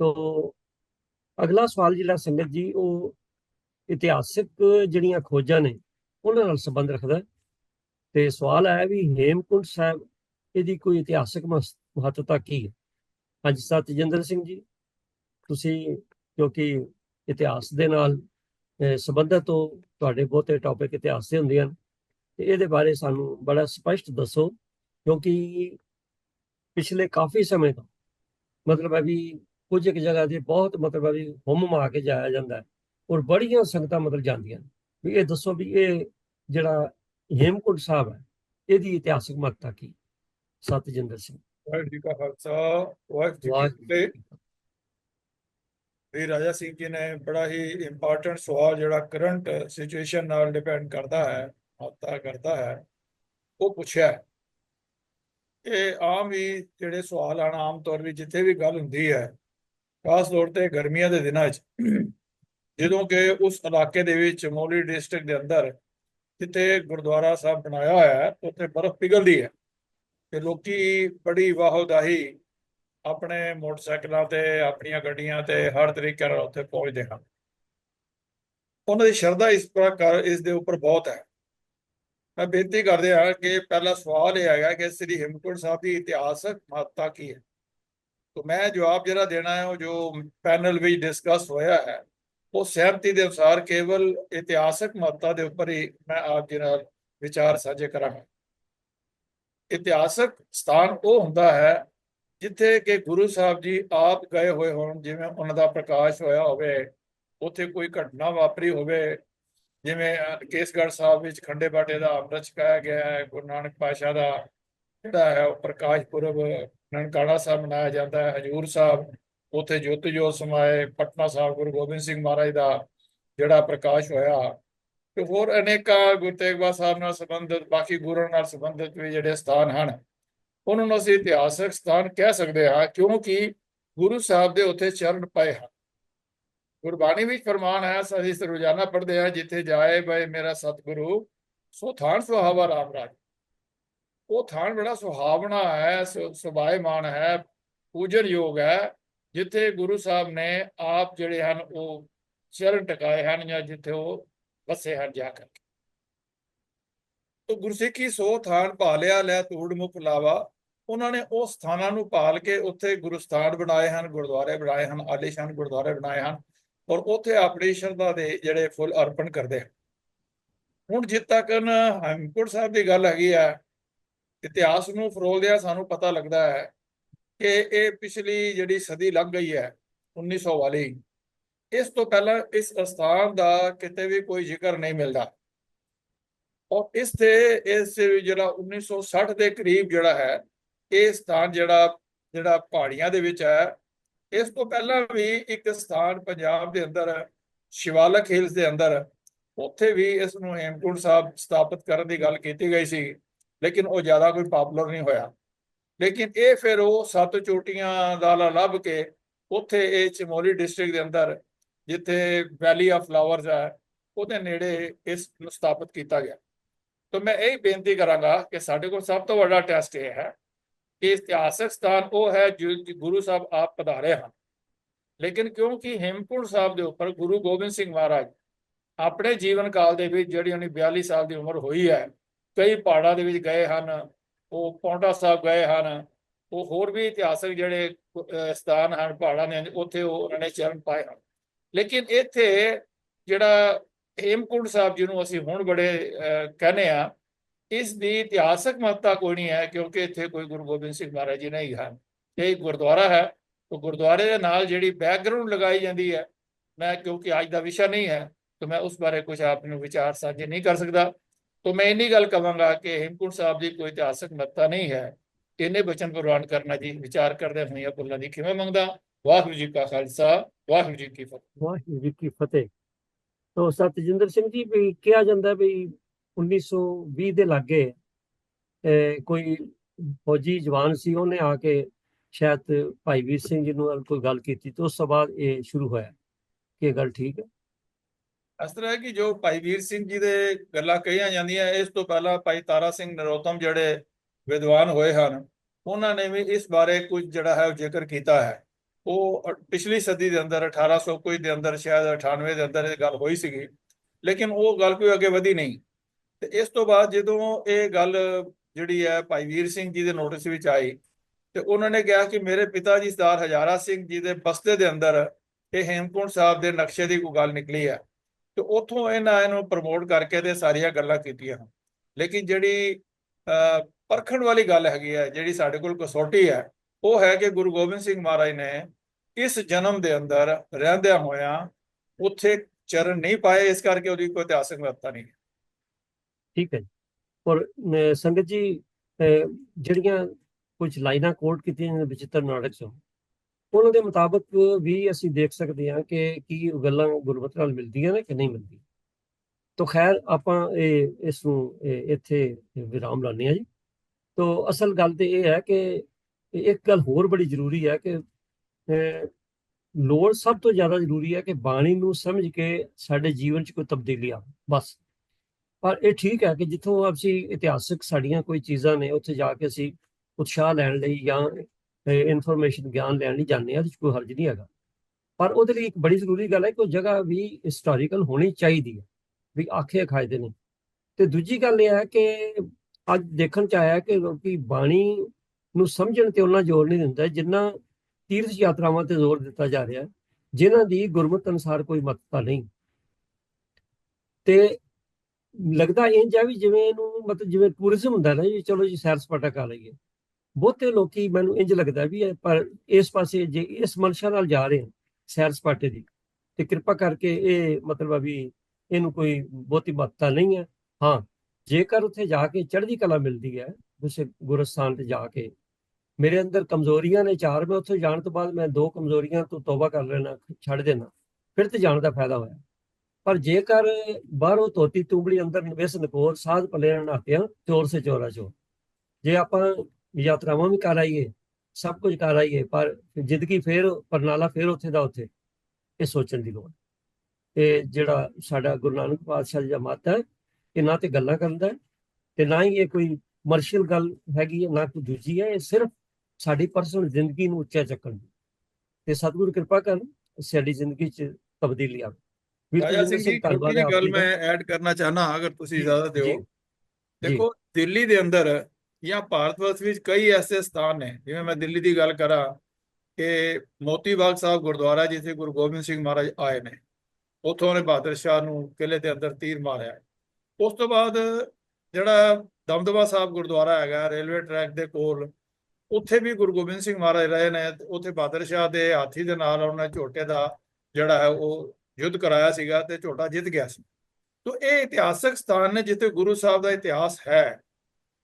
ਤੋ ਅਗਲਾ ਸਵਾਲ ਜਿਹੜਾ ਸੰਗਤ ਜੀ ਉਹ ਇਤਿਹਾਸਿਕ ਜਿਹੜੀਆਂ ਖੋਜਾਂ ਨੇ ਉਹਨਾਂ ਨਾਲ ਸੰਬੰਧ ਰੱਖਦਾ ਹੈ। ਤੇ ਸਵਾਲ ਆਇਆ ਵੀ ਹੇਮਕੁੰਟ ਸਾਹਿਬ ਇਹਦੀ ਕੋਈ ਇਤਿਹਾਸਕ ਮਹਸ- ਮਹੱਤਤਾ ਕੀ ਹੈ ਹਾਂਜੀ ਸਰ ਤੇਜਿੰਦਰ ਸਿੰਘ ਜੀ ਤੁਸੀਂ ਕਿਉਂਕਿ ਇਤਿਹਾਸ ਦੇ ਨਾਲ ਅਹ, ਸੰਬੰਧਿਤ ਹੋ ਤੁਹਾਡੇ ਬਹੁਤੇ ਟੌਪਿਕ ਇਤਿਹਾਸ ਦੇ ਹੁੰਦੇ ਹਨ ਤੇ ਇਹਦੇ ਬਾਰੇ ਸਾਨੂੰ ਬੜਾ ਸਪਸ਼ਟ ਦੱਸੋ ਕਿਉਂਕਿ ਪਿਛਲੇ ਕਾਫੀ ਸਮੇਂ ਤੋਂ ਮਤਲਬ ਹੈ ਵੀ ਕੁਝ ਇੱਕ ਜਗ੍ਹਾ ਤੇ ਬਹੁਤ ਮਤਲਬ ਵੀ ਹੁਮ ਮਾ ਕੇ ਜਾਇਆ ਜਾਂਦਾ ਔਰ ਬੜੀਆਂ ਸੰਗਤਾਂ ਮਤਲਬ ਜਾਂਦੀਆਂ ਵੀ ਇਹ ਦੱਸੋ ਵੀ ਇਹ ਜਿਹੜਾ ਹੇਮਕੁੰਟ ਸਾਹਿਬ ਹੈ ਇਹਦੀ ਇਤਿਹਾਸਕ ਮਹੱਤਤਾ ਕੀ ਸਤਜਿੰਦਰ ਸਿੰਘ ਵਾਹਿਗੁਰੂ ਜੀ ਕਾ ਖਾਲਸਾ ਵਾਹਿਗੁਰੂ ਜੀ। ਵੀ ਰਾਜਾ ਸਿੰਘ ਜੀ ਨੇ ਬੜਾ ਹੀ ਇੰਪੋਰਟੈਂਟ ਸਵਾਲ ਜਿਹੜਾ ਕਰੰਟ ਸਿਚੁਏਸ਼ਨ ਨਾਲ ਡਿਪੈਂਡ ਕਰਦਾ ਹੈ ਮਹੱਤਤਾ ਕਰਦਾ ਹੈ ਉਹ ਪੁੱਛਿਆ। ਇਹ ਆਮ ਹੀ ਜਿਹੜੇ ਸਵਾਲ ਆਣ ਆਮ ਤੌਰ ਵੀ ਜਿੱਥੇ ਵੀ ਗੱਲ ਹੁੰਦੀ ਹੈ ਖਾਸ ਤੌਰ ਤੇ ਗਰਮੀਆਂ ਦੇ ਦਿਨਾਂ 'ਚ ਜਦੋਂ ਕਿ ਉਸ ਇਲਾਕੇ ਦੇ ਵਿੱਚ ਮੋਲੀ ਡਿਸਟ੍ਰਿਕਟ ਦੇ ਅੰਦਰ ਜਿੱਥੇ ਗੁਰਦੁਆਰਾ ਸਾਹਿਬ ਬਣਾਇਆ ਹੋਇਆ ਹੈ, ਉੱਥੇ ਬਰਫ਼ ਪਿਘਲਦੀ ਹੈ ਤੇ ਲੋਕੀ ਬੜੀ ਵਾਹੋਦਾਹੀ ਆਪਣੇ ਮੋਟਰਸਾਈਕਲਾਂ ਤੇ, ਆਪਣੀਆਂ ਗੱਡੀਆਂ ਤੇ ਹਰ ਤਰੀਕੇ ਨਾਲ ਉੱਥੇ ਪਹੁੰਚਦੇ ਹਨ। ਉਹਨਾਂ ਦੀ ਸ਼ਰਧਾ ਇਸ ਪ੍ਰਕਾਰ, ਇਸ ਦੇ ਉੱਪਰ ਬਹੁਤ ਹੈ। ਮੈਂ ਬੇਨਤੀ ਕਰਦੇ ਹਾਂ ਕਿ ਪਹਿਲਾ ਸਵਾਲ ਇਹ ਆਇਆ ਕਿ ਸ੍ਰੀ ਹਿਮਕੁੰਟ ਸਾਹਿਬ ਦੀ ਇਤਿਹਾਸਕ ਮਹੱਤਤਾ ਕੀ ਹੈ? ਤਾਂ ਮੈਂ ਜਵਾਬ ਜਿਹੜਾ ਦੇਣਾ ਹੈ ਉਹ ਜੋ ਪੈਨਲ ਵਿੱਚ ਡਿਸਕਸ ਹੋਇਆ ਹੈ, ਉਹ ਸਹਿਮਤੀ ਦੇ ਅਨੁਸਾਰ ਕੇਵਲ ਇਤਿਹਾਸਕ ਮਹੱਤਤਾ ਦੇ ਉੱਪਰ ਹੀ ਮੈਂ ਆਪ ਜੀ ਨਾਲ ਵਿਚਾਰ ਸਾਂਝੇ ਕਰਾਂਗਾ। ਇਤਿਹਾਸਕ ਸਥਾਨ ਉਹ ਹੁੰਦਾ ਹੈ ਜਿੱਥੇ ਕਿ ਗੁਰੂ ਸਾਹਿਬ ਜੀ ਆਪ ਗਏ ਹੋਏ ਹੋਣ, ਜਿਵੇਂ ਉਹਨਾਂ ਦਾ ਪ੍ਰਕਾਸ਼ ਹੋਇਆ ਹੋਵੇ, ਉੱਥੇ ਕੋਈ ਘਟਨਾ ਵਾਪਰੀ ਹੋਵੇ, ਜਿਵੇਂ ਕੇਸਗੜ੍ਹ ਸਾਹਿਬ ਵਿੱਚ ਖੰਡੇ ਬਾਟੇ ਦਾ ਅੰਮ੍ਰਿਤ ਛਕਾਇਆ ਗਿਆ ਹੈ, ਗੁਰੂ ਨਾਨਕ ਪਾਤਸ਼ਾਹ ਦਾ ਜਿਹੜਾ ਹੈ ਉਹ ਪ੍ਰਕਾਸ਼ ਪੁਰਬ ਨਨਕਾਣਾ ਸਾਹਿਬ ਮਨਾਇਆ ਜਾਂਦਾ ਹੈ, ਹਜੂਰ ਸਾਹਿਬ, ਉੱਥੇ ਜੋਤ ਜੋਤ ਸਮਾਏ, ਪਟਨਾ ਸਾਹਿਬ ਗੁਰੂ ਗੋਬਿੰਦ ਸਿੰਘ ਮਹਾਰਾਜ ਦਾ ਜਿਹੜਾ ਪ੍ਰਕਾਸ਼ ਹੋਇਆ ਤੇ ਹੋਰ ਅਨੇਕਾਂ ਗੁਰੂ ਤੇਗ ਬਹਾਦਰ ਸਾਹਿਬ ਨਾਲ ਸੰਬੰਧਿਤ, ਬਾਕੀ ਗੁਰੂਆਂ ਨਾਲ ਸੰਬੰਧਿਤ ਵੀ ਜਿਹੜੇ ਸਥਾਨ ਹਨ, ਉਹਨਾਂ ਨੂੰ ਅਸੀਂ ਇਤਿਹਾਸਕ ਸਥਾਨ ਕਹਿ ਸਕਦੇ ਹਾਂ, ਕਿਉਂਕਿ ਗੁਰੂ ਸਾਹਿਬ ਦੇ ਉੱਥੇ ਚਰਨ ਪਏ ਹਨ। ਗੁਰਬਾਣੀ ਵਿੱਚ ਫਰਮਾਨ ਹੈ, ਅਸੀਂ ਰੋਜ਼ਾਨਾ ਪੜ੍ਹਦੇ ਹਾਂ, ਜਿੱਥੇ ਜਾਏ ਬਏ ਮੇਰਾ ਸਤਿਗੁਰੂ, ਸੋ ਥਾਨ ਸੁਹਾਵਾ ਰਾਮ ਰਾਜ। ਉਹ ਥਾਨ ਬੜਾ ਸੁਹਾਵਣਾ ਹੈ, ਸੁ- ਸੁਭਾਏਮਾਨ ਹੈ ਪੂਜਨ ਯੋਗ ਹੈ, ਜਿੱਥੇ ਗੁਰੂ ਸਾਹਿਬ ਨੇ ਆਪ ਜਿਹੜੇ ਹਨ ਉਹ ਚਰਨ ਟਿਕਾਏ ਹਨ ਜਾਂ ਜਿੱਥੇ ਉਹ ਵਸੇ ਹਨ ਜਾ ਕੇ ਤੋ ਗੁਰਸਿੱਖੀ ਸੋ ਥਾਨ ਭਾਲਿਆ, ਲੈ ਤੂੜ ਮੁਖ ਲਾਵਾ। ਉਹਨਾਂ ਨੇ ਉਹ ਸਥਾਨਾਂ ਨੂੰ ਭਾਲ ਕੇ ਉੱਥੇ ਗੁਰਸਥਾਨ ਬਣਾਏ ਹਨ, ਗੁਰਦੁਆਰੇ ਬਣਾਏ ਹਨ ਆਲੀਸ਼ਾਨ ਗੁਰਦੁਆਰੇ ਬਣਾਏ ਹਨ ਔਰ ਉੱਥੇ ਆਪਣੀ ਸ਼ਰਧਾ ਦੇ ਜਿਹੜੇ ਫੁੱਲ ਅਰਪਣ ਕਰਦੇ ਹਨ। ਹੁਣ ਜਿੱਤ ਤੱਕ ਹਮਕੁੰਟ ਸਾਹਿਬ ਦੀ ਗੱਲ ਹੈਗੀ ਆ ਇਤਿਹਾਸ ਨੂੰ ਫਰੋਲਦਿਆਂ ਸਾਨੂੰ ਪਤਾ ਲੱਗਦਾ ਹੈ ਕਿ ਇਹ ਪਿਛਲੀ ਜਿਹੜੀ ਸਦੀ ਲੱਗ ਗਈ ਹੈ 1900 ਵਾਲੀ, ਇਸ ਤੋਂ ਪਹਿਲਾਂ ਇਸ ਅਸਥਾਨ ਦਾ ਕਿਤੇ ਵੀ ਕੋਈ ਜ਼ਿਕਰ ਨਹੀਂ ਮਿਲਦਾ। ਔਰ ਇਸ ਤੇ ਇਸ ਜਿਹੜਾ 1960 ਦੇ ਕਰੀਬ ਜਿਹੜਾ ਹੈ, ਇਹ ਸਥਾਨ ਜਿਹੜਾ ਜਿਹੜਾ ਪਹਾੜੀਆਂ ਦੇ ਵਿੱਚ ਹੈ, ਇਸ ਤੋਂ ਪਹਿਲਾਂ ਵੀ ਇੱਕ ਸਥਾਨ ਪੰਜਾਬ ਦੇ ਅੰਦਰ ਸ਼ਿਵਾਲਕ ਹਿਲਸ ਦੇ ਅੰਦਰ, ਉੱਥੇ ਵੀ ਇਸ ਨੂੰ ਹੇਮਕੁੰਟ ਸਾਹਿਬ ਸਥਾਪਿਤ ਕਰਨ ਦੀ ਗੱਲ ਕੀਤੀ ਗਈ ਸੀ। ਲੇਕਿਨ ਉਹ ਜ਼ਿਆਦਾ ਕੋਈ ਪਪੂਲਰ ਨਹੀਂ ਹੋਇਆ। ਲੇਕਿਨ ਇਹ ਫਿਰ ਉਹ ਸੱਤ ਚੋਟੀਆਂ ਦਾ ਲੱਭ ਕੇ ਉੱਥੇ ਇਹ ਚਮੋਲੀ ਡਿਸਟ੍ਰਿਕਟ ਦੇ ਅੰਦਰ, ਜਿੱਥੇ ਵੈਲੀ ਆਫ ਫਲਾਵਰਸ ਹੈ ਉਹਦੇ ਨੇੜੇ ਇਸ ਨੂੰ ਸਥਾਪਿਤ ਕੀਤਾ ਗਿਆ। ਤਾਂ ਮੈਂ ਇਹ ਬੇਨਤੀ ਕਰਾਂਗਾ ਕਿ ਸਾਡੇ ਕੋਲ ਸਭ ਤੋਂ ਵੱਡਾ ਟੈਸਟ ਇਹ ਹੈ ਕਿ ਇਤਿਹਾਸਕ ਸਥਾਨ ਉਹ ਹੈ ਜੋ ਗੁਰੂ ਸਾਹਿਬ ਆਪ ਪਧਾਰੇ ਹਨ। ਲੇਕਿਨ ਕਿਉਂਕਿ ਹੇਮਕੁੰਟ ਸਾਹਿਬ ਦੇ ਉੱਪਰ ਗੁਰੂ ਗੋਬਿੰਦ ਸਿੰਘ ਮਹਾਰਾਜ ਆਪਣੇ ਜੀਵਨ ਕਾਲ ਦੇ ਵਿੱਚ ਜਿਹੜੀ ਉਹਨੀ 42 ਸਾਲ ਦੀ ਉਮਰ ਹੋਈ ਹੈ ਕਈ ਪਹਾੜਾਂ ਦੇ ਵਿੱਚ ਗਏ ਹਨ ਉਹ ਪੌਂਟਾ ਸਾਹਿਬ ਗਏ ਹਨ ਉਹ ਹੋਰ ਵੀ ਇਤਿਹਾਸਕ ਜਿਹੜੇ ਸਥਾਨ ਹਨ ਪਹਾੜਾਂ ਦੇ ਉੱਥੇ ਉਹ ਉਹਨਾਂ ਨੇ ਚਰਨ ਪਾਏ ਹਨ। ਲੇਕਿਨ ਇੱਥੇ ਜਿਹੜਾ ਹੇਮਕੁੰਟ ਸਾਹਿਬ ਜਿਹਨੂੰ ਅਸੀਂ ਹੁਣ ਬੜੇ ਅਹ, ਕਹਿੰਦੇ ਆ ਇਸ ਦੀ ਇਤਿਹਾਸਕ ਮਹੱਤਤਾ ਕੋਈ ਨਹੀਂ ਹੈ ਕਿਉਂਕਿ ਇੱਥੇ ਕੋਈ ਗੁਰੂ ਗੋਬਿੰਦ ਸਿੰਘ ਮਹਾਰਾਜ ਜੀ ਨਹੀਂ ਹਨ। ਇਹ ਗੁਰਦੁਆਰਾ ਹੈ ਉਹ ਗੁਰਦੁਆਰੇ ਦੇ ਨਾਲ ਜਿਹੜੀ ਬੈਕਗ੍ਰਾਉਂਡ ਲਗਾਈ ਜਾਂਦੀ ਹੈ ਮੈਂ ਕਿਉਂਕਿ ਅੱਜ ਦਾ ਵਿਸ਼ਾ ਨਹੀਂ ਹੈ ਤਾਂ ਮੈਂ ਉਸ ਬਾਰੇ ਕੁਝ ਆਪ ਨੂੰ ਵਿਚਾਰ ਸਾਂਝੇ ਨਹੀਂ ਕਰ ਸਕਦਾ। ਤਾਂ ਮੈਂ ਇੰਨੀ ਗੱਲ ਕਵਾਂਗਾ ਕਿ ਹੇਮਕੁੰਟ ਸਾਹਿਬ ਦੀ ਕੋਈ ਇਤਿਹਾਸਕ ਮਹੱਤਤਾ ਨਹੀਂ ਹੈ। ਇਹਨੇ ਬਚਨ ਪ੍ਰਵਾਨ ਕਰਨਾ ਜੀ ਵਿਚਾਰ ਕਰਦੇ ਹੋਈਆਂ ਬੁੱਲਾਂ ਦੀ ਖਿਮਾ ਮੰਗਦਾ? ਵਾਹਿਗੁਰੂ ਜੀ ਕਾ ਖਾਲਸਾ, ਵਾਹਿਗੁਰੂ ਜੀ ਕੀ ਫਤਿਹ। ਵਾਹਿਗੁਰੂ ਜੀ ਕੀ ਫਤਿਹ। ਤੋ ਸਤਜਿੰਦਰ ਸਿੰਘ ਜੀ, ਵੀ ਕਿਹਾ ਜਾਂਦਾ ਵੀ 1920 ਦੇ ਲਾਗੇ ਕੋਈ ਫੌਜੀ ਜਵਾਨ ਸੀ, ਉਹਨੇ ਆ ਕੇ ਸ਼ਾਇਦ ਭਾਈ ਵੀਰ ਸਿੰਘ ਜੀ ਨੂੰ ਕੋਈ ਗੱਲ ਕੀਤੀ, ਤੇ ਉਸ ਤੋਂ ਬਾਅਦ ਇਹ ਸ਼ੁਰੂ ਹੋਇਆ। ਕਿ ਇਹ ਗੱਲ ਠੀਕ ਹੈ? ਇਸ ਤਰ੍ਹਾਂ ਹੈ ਕਿ ਜੋ ਭਾਈ ਵੀਰ ਸਿੰਘ ਜੀ ਦੇ ਗੱਲਾਂ ਕਹੀਆਂ ਜਾਂਦੀਆਂ, ਇਸ ਤੋਂ ਪਹਿਲਾਂ ਭਾਈ ਤਾਰਾ ਸਿੰਘ ਨਰੋਤਮ ਜਿਹੜੇ ਵਿਦਵਾਨ ਹੋਏ ਹਨ, ਉਹਨਾਂ ਨੇ ਵੀ ਇਸ ਬਾਰੇ ਕੁਝ ਜਿਹੜਾ ਹੈ ਉਹ ਜ਼ਿਕਰ ਕੀਤਾ ਹੈ। ਉਹ ਪਿਛਲੀ ਸਦੀ ਦੇ ਅੰਦਰ 1800 ਕੋਈ ਦੇ ਅੰਦਰ, ਸ਼ਾਇਦ 98 ਦੇ ਅੰਦਰ ਇਹ ਗੱਲ ਹੋਈ ਸੀਗੀ, ਲੇਕਿਨ ਉਹ ਗੱਲ ਕੋਈ ਅੱਗੇ ਵਧੀ ਨਹੀਂ। ਤੇ ਇਸ ਤੋਂ ਬਾਅਦ ਜਦੋਂ ਇਹ ਗੱਲ ਜਿਹੜੀ ਹੈ ਭਾਈ ਵੀਰ ਸਿੰਘ ਜੀ ਦੇ ਨੋਟਿਸ ਵਿੱਚ ਆਈ, ਤੇ ਉਹਨਾਂ ਨੇ ਕਿਹਾ ਕਿ ਮੇਰੇ ਪਿਤਾ ਜੀ ਸਰਦਾਰ ਹਜ਼ਾਰਾ ਸਿੰਘ ਜੀ ਦੇ ਬਸਤੇ ਦੇ ਅੰਦਰ ਇਹ ਹੇਮਕੁੰਟ ਸਾਹਿਬ ਦੇ ਨਕਸ਼ੇ ਦੀ ਕੋਈ ਗੱਲ ਨਿਕਲੀ ਹੈ। ਤੇ ਉੱਥੋਂ ਇਹਨਾਂ, ਇਹਨੂੰ ਪ੍ਰਮੋਟ ਕਰਕੇ ਤੇ ਸਾਰੀਆਂ ਗੱਲਾਂ ਕੀਤੀਆਂ। ਲੇਕਿਨ ਜਿਹੜੀ ਪਰਖਣ ਵਾਲੀ ਗੱਲ ਹੈਗੀ ਹੈ ਜਿਹੜੀ ਸਾਡੇ ਕੋਲ ਕਸੌਟੀ ਹੈ ਉਹ ਹੈ ਕਿ ਗੁਰੂ ਗੋਬਿੰਦ ਸਿੰਘ ਮਹਾਰਾਜ ਨੇ ਇਸ ਜਨਮ ਦੇ ਅੰਦਰ ਰਹਿੰਦਿਆਂ ਹੋਇਆਂ ਉੱਥੇ ਚਰਨ ਨਹੀਂ ਪਾਏ, ਇਸ ਕਰਕੇ ਉਹਦੀ ਕੋਈ ਇਤਿਹਾਸਕ ਮਹੱਤਤਾ ਨਹੀਂ ਠੀਕ ਹੈ ਔਰ ਸੰਗਤ ਜੀ ਜਿਹੜੀਆਂ ਕੁਝ ਲਾਈਨਾਂ ਕੋਟ ਕੀਤੀਆਂ ਨੇ ਵਿਚਿੱਤਰ ਨਾਟਕ ਚੋਂ ਉਹਨਾਂ ਦੇ ਮੁਤਾਬਕ ਵੀ ਅਸੀਂ ਦੇਖ ਸਕਦੇ ਹਾਂ ਕਿ ਕੀ ਉਹ ਗੱਲਾਂ ਗੁਰਬਤ ਨਾਲ ਮਿਲਦੀਆਂ ਨੇ ਕਿ ਨਹੀਂ ਮਿਲਦੀਆਂ। ਤਾਂ ਖੈਰ, ਆਪਾਂ ਇਹ, ਇਸ ਨੂੰ, ਇਹ, ਇੱਥੇ ਵਿਰਾਮ ਲਾਉਂਦੇ ਹਾਂ ਜੀ। ਤੋ ਅਸਲ ਗੱਲ ਤੇ ਇਹ ਹੈ ਕਿ ਇੱਕ ਗੱਲ ਹੋਰ ਬੜੀ ਜ਼ਰੂਰੀ ਹੈ ਕਿ ਲੋੜ ਸਭ ਤੋਂ ਜ਼ਿਆਦਾ ਜ਼ਰੂਰੀ ਹੈ ਕਿ ਬਾਣੀ ਨੂੰ ਸਮਝ ਕੇ ਸਾਡੇ ਜੀਵਨ 'ਚ ਕੋਈ ਤਬਦੀਲੀ ਆਵੇ, ਬਸ। ਪਰ ਇਹ ਠੀਕ ਹੈ ਕਿ ਜਿੱਥੋਂ ਅਸੀਂ ਇਤਿਹਾਸਕ ਸਾਡੀਆਂ ਕੋਈ ਚੀਜ਼ਾਂ ਨੇ, ਉੱਥੇ ਜਾ ਕੇ ਅਸੀਂ ਉਤਸ਼ਾਹ ਲੈਣ ਲਈ ਜਾਂ ਇਨਫੋਰਮੇਸ਼ਨ ਗਿਆਨ ਲੈਣ ਲਈ ਜਾਂਦੇ ਹਾਂ, ਉਹਦੇ 'ਚ ਕੋਈ ਹਰਜ ਨਹੀਂ ਹੈਗਾ। ਪਰ ਉਹਦੇ ਲਈ ਇੱਕ ਬੜੀ ਜ਼ਰੂਰੀ ਗੱਲ ਹੈ ਕਿ ਉਹ ਜਗ੍ਹਾ ਵੀ ਹਿਸਟੋਰੀਕਲ ਹੋਣੀ ਚਾਹੀਦੀ ਹੈ, ਵੀ ਆਖੇ ਖਾਇਦੇ ਨੇ। ਤੇ ਦੂਜੀ ਗੱਲ ਇਹ ਹੈ ਕਿ ਅੱਜ ਦੇਖਣ ਚ ਆਇਆ ਕਿ ਲੋਕੀ ਬਾਣੀ ਨੂੰ ਸਮਝਣ ਤੇ ਉਹਨਾਂ ਜ਼ੋਰ ਨਹੀਂ ਦਿੰਦਾ, ਜਿੰਨਾ ਤੀਰਥ ਯਾਤਰਾਵਾਂ ਤੇ ਜ਼ੋਰ ਦਿੱਤਾ ਜਾ ਰਿਹਾ ਹੈ ਜਿਨ੍ਹਾਂ ਦੀ ਗੁਰਮਤਿ ਅਨੁਸਾਰ ਕੋਈ ਮਹੱਤਤਾ ਨਹੀਂ। ਤੇ ਲੱਗਦਾ ਇੰਜ ਆ ਵੀ ਜਿਵੇਂ ਇਹਨੂੰ ਮਤਲਬ ਜਿਵੇਂ ਟੂਰਿਜ਼ਮ ਹੁੰਦਾ ਨਾ ਜੀ ਚਲੋ ਜੀ ਸੈਰ ਸਪਾਟਾ ਕਰ ਲਈਏ। ਬਹੁਤੇ ਲੋਕੀ ਮੈਨੂੰ ਇੰਜ ਲੱਗਦਾ ਵੀ ਹੈ ਪਰ ਇਸ ਪਾਸੇ ਜੇ ਇਸ ਮਨਸ਼ਾ ਨਾਲ ਜਾ ਰਹੇ ਹਨ ਸੈਰ ਸਪਾਟੇ ਦੀ, ਤੇ ਕਿਰਪਾ ਕਰਕੇ ਇਹ ਮਤਲਬ ਵੀ ਇਹਨੂੰ ਕੋਈ ਬਹੁਤੀ ਮਹੱਤਤਾ ਨਹੀਂ ਹੈ। ਹਾਂ, ਜੇਕਰ ਉੱਥੇ ਜਾ ਕੇ ਚੜ੍ਹਦੀ ਕਲਾ ਮਿਲਦੀ ਹੈ ਉਸੇ ਗੁਰਸਥਾਨ ਤੇ ਜਾ ਕੇ, ਮੇਰੇ ਅੰਦਰ ਕਮਜ਼ੋਰੀਆਂ ਨੇ ਚਾਰ, ਮੈਂ ਉੱਥੇ ਜਾਣ ਤੋਂ ਬਾਅਦ ਮੈਂ ਦੋ ਕਮਜ਼ੋਰੀਆਂ ਤੋਂ ਤੋਬਾ ਕਰ ਲੈਣਾ, ਛੱਡ ਦੇਣਾ, ਫਿਰ ਤੇ ਜਾਣ ਦਾ ਫਾਇਦਾ ਹੋਇਆ। ਪਰ ਜੇਕਰ ਬਾਹਰੋਂ ਧੋਤੀ ਤੂੰਬੜੀ ਅੰਦਰ ਨਿਵੇਸ ਨਕੋਰ ਸਾਧ ਭਲੇ ਨਾਤਿਆਂ ਚੋਰ ਸੇ ਚੋਰਾ ਚੋਰ। ਜੇ ਆਪਾਂ ਯਾਤਰਾਵਾਂ ਵੀ ਕਰ ਆਈਏ ਸਭ ਕੁਝ ਕਰ ਆਈਏ ਪਰ ਜ਼ਿੰਦਗੀ ਫੇਰ ਪਰਨਾਲਾ ਫੇਰ ਉੱਥੇ ਦਾ ਉੱਥੇ ਇਹ ਸੋਚਣ ਦੀ ਲੋੜ ਇਹ ਜਿਹੜਾ ਸਾਡਾ ਗੁਰੂ ਨਾਨਕ ਪਾਤਸ਼ਾਹ ਜੀ ਦਾ ਮੱਤ ਹੈ ਇਹ ਨਾ ਤੇ ਗੱਲਾਂ ਕਰਦਾ ਤੇ ਨਾ ਹੀ ਇਹ ਕੋਈ ਕਮਰਸ਼ੀਅਲ ਗੱਲ ਹੈਗੀ ਹੈ ਨਾ ਕੋਈ ਦੂਜੀ ਹੈ ਇਹ ਸਿਰਫ ਸਾਡੀ ਪਰਸਨਲ ਜ਼ਿੰਦਗੀ ਨੂੰ ਉੱਚਾ ਚੱਕਣ ਦੀ ਤੇ ਸਤਿਗੁਰੂ ਕਿਰਪਾ ਕਰਨ ਸਾਡੀ ਜ਼ਿੰਦਗੀ 'ਚ ਤਬਦੀਲੀ ਆਵੇ ਵੀਰ ਸਿੰਘ ਜੀ ਧੰਨਵਾਦ ਗੱਲ। ਮੈਂ ਐਡ ਕਰਨਾ ਚਾਹਨਾ ਅਗਰ ਤੁਸੀਂ ਇਜਾਜ਼ਤ ਦਿਓ। ਦੇਖੋ ਦਿੱਲੀ ਦੇ ਅੰਦਰ ਜਾਂ ਭਾਰਤ ਵਰਸ਼ ਵਿੱਚ ਕਈ ਐਸੇ ਸਥਾਨ ਨੇ, ਜਿਵੇਂ ਮੈਂ ਦਿੱਲੀ ਦੀ ਗੱਲ ਕਰਾਂ ਕਿ ਮੋਤੀ ਬਾਗ ਸਾਹਿਬ ਗੁਰਦੁਆਰਾ ਜਿੱਥੇ ਗੁਰੂ ਗੋਬਿੰਦ ਸਿੰਘ ਮਹਾਰਾਜ ਆਏ ਨੇ, ਉੱਥੋਂ ਉਹਨੇ ਬਹਾਦਰ ਸ਼ਾਹ ਨੂੰ ਕਿਲੇ ਦੇ ਅੰਦਰ ਤੀਰ ਮਾਰਿਆ। ਉਸ ਤੋਂ ਬਾਅਦ ਜਿਹੜਾ ਦਮਦਮਾ ਸਾਹਿਬ ਗੁਰਦੁਆਰਾ ਹੈਗਾ, ਰੇਲਵੇ ਟਰੈਕ ਦੇ ਕੋਲ, ਉੱਥੇ ਵੀ ਗੁਰੂ ਗੋਬਿੰਦ ਸਿੰਘ ਮਹਾਰਾਜ ਰਹੇ ਨੇ, ਉੱਥੇ ਬਹਾਦਰ ਸ਼ਾਹ ਦੇ ਹਾਥੀ ਦੇ ਨਾਲ ਉਹਨਾਂ ਝੋਟੇ ਦਾ ਜਿਹੜਾ ਹੈ ਉਹ ਯੁੱਧ ਕਰਾਇਆ ਸੀਗਾ ਤੇ ਝੋਟਾ ਜਿੱਤ ਗਿਆ ਸੀ। ਤੋ ਇਹ ਇਤਿਹਾਸਕ ਸਥਾਨ ਨੇ ਜਿੱਥੇ ਗੁਰੂ ਸਾਹਿਬ ਦਾ ਇਤਿਹਾਸ ਹੈ।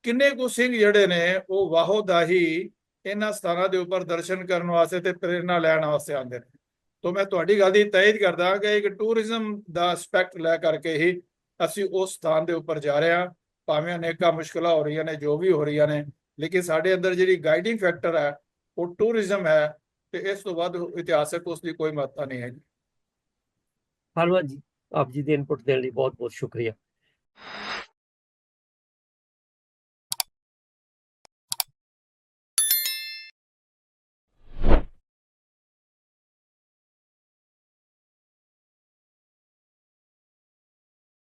ਕਿੰਨੇ ਕੁ ਸਿੰਘ ਜਿਹੜੇ ਨੇ, ਉਹ ਵਾਹੋ ਦਾਹੀ ਇਹਨਾਂ ਸਥਾਨਾਂ ਦੇ ਉੱਪਰ ਦਰਸ਼ਨ ਕਰਨ ਵਾਸਤੇ ਤੇ ਪ੍ਰੇਰਣਾ ਲੈਣ ਵਾਸਤੇ ਆਉਂਦੇ ਨੇ। ਤੋ ਮੈਂ ਤੁਹਾਡੀ ਗੱਲ ਦੀ ਤਾਇਦ ਕਰਦਾ ਕਿ ਇੱਕ ਟੂਰਿਜ਼ਮ ਦਾ ਐਸਪੈਕਟ ਲੈ ਕਰਕੇ ਹੀ ਅਸੀਂ ਉਸ ਸਥਾਨ ਦੇ ਉੱਪਰ ਜਾ ਰਹੇ ਹਾਂ। ਭਾਵੇਂ ਅਨੇਕਾਂ ਮੁਸ਼ਕਲਾਂ ਹੋ ਰਹੀਆਂ ਨੇ, ਜੋ ਵੀ ਹੋ ਰਹੀਆਂ ਨੇ, ਲੇਕਿਨ ਸਾਡੇ ਅੰਦਰ ਜਿਹੜੀ ਗਾਈਡਿੰਗ ਫੈਕਟਰ ਹੈ, ਉਹ ਟੂਰਿਜ਼ਮ ਹੈ ਤੇ ਇਸ ਤੋਂ ਵੱਧ ਇਤਿਹਾਸਕ ਉਸ ਦੀ ਕੋਈ ਮਹੱਤਤਾ ਨਹੀਂ ਹੈ ਧੰਨਵਾਦ ਜੀ। ਆਪ ਜੀ ਦੇ ਇਨਪੁਟ ਦੇਣ ਲਈ ਬਹੁਤ ਬਹੁਤ ਸ਼ੁਕਰੀਆ।